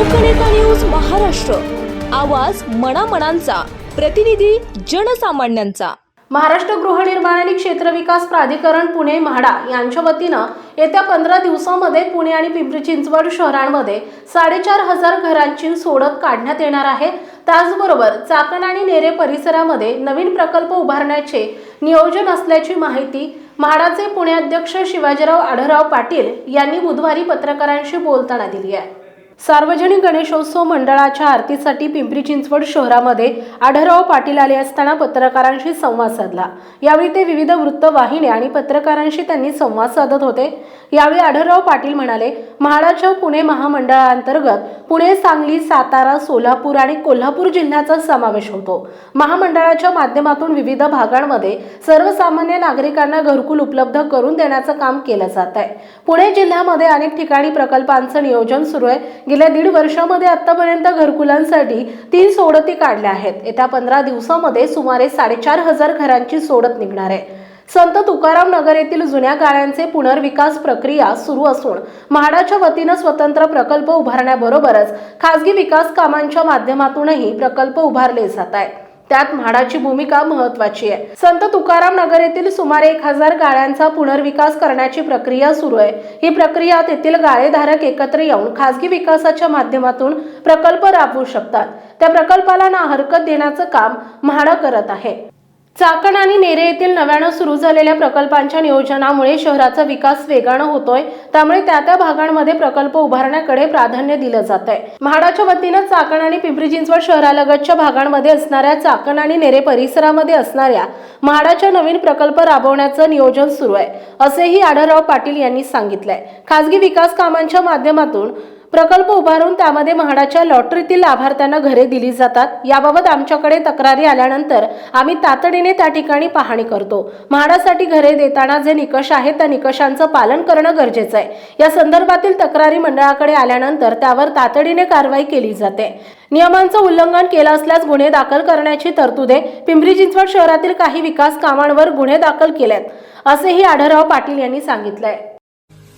लोकनेता news Maharashtra. आवाज मनामनांचा. प्रतिनिधी जनसामान्यांचा. महाराष्ट्र गृहनिर्माण आणि क्षेत्र विकास प्राधिकरण पुणे म्हाडा यांच्या वतीनं येत्या पंधरा दिवसामध्ये पुणे आणि पिंपरी चिंचवड शहरांमध्ये साडेचार हजार घरांची सोडत काढण्यात येणार आहे. त्याचबरोबर चाकण आणि नेरे परिसरामध्ये नवीन प्रकल्प उभारण्याचे नियोजन असल्याची माहिती म्हाडाचे पुणे अध्यक्ष शिवाजीराव आढळराव पाटील यांनी बुधवारी पत्रकारांशी बोलताना दिली आहे. सार्वजनिक गणेशोत्सव मंडळाच्या आरतीसाठी पिंपरी चिंचवड शहरामध्ये आढळराव पाटील आले असताना पत्रकारांशी संवाद साधला. यावेळी ते विविध वृत्तवाहिन्या आणि पत्रकारांशी त्यांनी संवाद साधत होते. यावेळी आढळराव पाटील म्हणाले म्हाडाच्या पुणे महामंडळाअंतर्गत पुणे सांगली सातारा सोलापूर आणि कोल्हापूर जिल्ह्याचा समावेश होतो. महामंडळाच्या माध्यमातून विविध भागांमध्ये सर्वसामान्य नागरिकांना घरकुल उपलब्ध करून देण्याचं काम केलं जात आहे. पुणे जिल्ह्यामध्ये अनेक ठिकाणी प्रकल्पांचं नियोजन सुरू आहे. गेल्या दीड वर्षामध्ये आतापर्यंत घरकुलांसाठी तीन सोडती काढल्या आहेत. येत्या पंधरा दिवसामध्ये सुमारे साडेचार हजार घरांची सोडत निघणार आहे. संत तुकाराम नगर येथील जुन्या गाळ्यांचे पुनर्विकास प्रक्रिया सुरू असून म्हाडाच्या वतीनं स्वतंत्र प्रकल्प उभारण्याबरोबरच खासगी विकास कामांच्या माध्यमातूनही प्रकल्प उभारले जात आहेत. त्यात म्हाडाची भूमिका महत्वाची आहे. संत तुकाराम नगर येथील सुमारे एक हजार गाळ्यांचा पुनर्विकास करण्याची प्रक्रिया सुरू आहे. ही प्रक्रिया तेथील गाळेधारक एकत्र येऊन खासगी विकासाच्या माध्यमातून प्रकल्प राबवू शकतात. त्या प्रकल्पाला ना हरकत देण्याचं काम म्हाडा करत आहे. चाकण आणि नेरे येथील नव्यानं सुरू झालेल्या प्रकल्पांच्या नियोजनामुळे शहराचा विकास वेगानं होतोय. त्यामुळे त्या त्या भागांमध्ये प्रकल्प उभारण्याकडे प्राधान्य दिलं जात आहे म्हाडाच्या वतीनं चाकण आणि पिंपरी चिंचवड शहरालगतच्या भागांमध्ये असणाऱ्या चाकण आणि नेरे परिसरामध्ये असणाऱ्या म्हाडाच्या नवीन प्रकल्प राबवण्याचं नियोजन सुरू आहे असेही आढळराव पाटील यांनी सांगितलंय. खासगी विकास कामांच्या माध्यमातून प्रकल्प उभारून त्यामध्ये म्हाडाच्या लॉटरीतील लाभार्थ्यांना घरे दिली जातात. याबाबत आमच्याकडे तक्रारी आल्यानंतर आम्ही तातडीने त्या ठिकाणी पाहणी करतो. म्हाडासाठी घरे देताना जे निकष आहेत त्या निकषांचं पालन करणं गरजेचं आहे. या संदर्भातील तक्रारी मंडळाकडे आल्यानंतर त्यावर तातडीने कारवाई केली जाते. नियमांचं उल्लंघन केलं असल्यास गुन्हे दाखल करण्याची तरतूद आहे पिंपरी चिंचवड शहरातील काही विकास कामांवर गुन्हे दाखल केलेत असेही आढळराव पाटील यांनी सांगितलंय.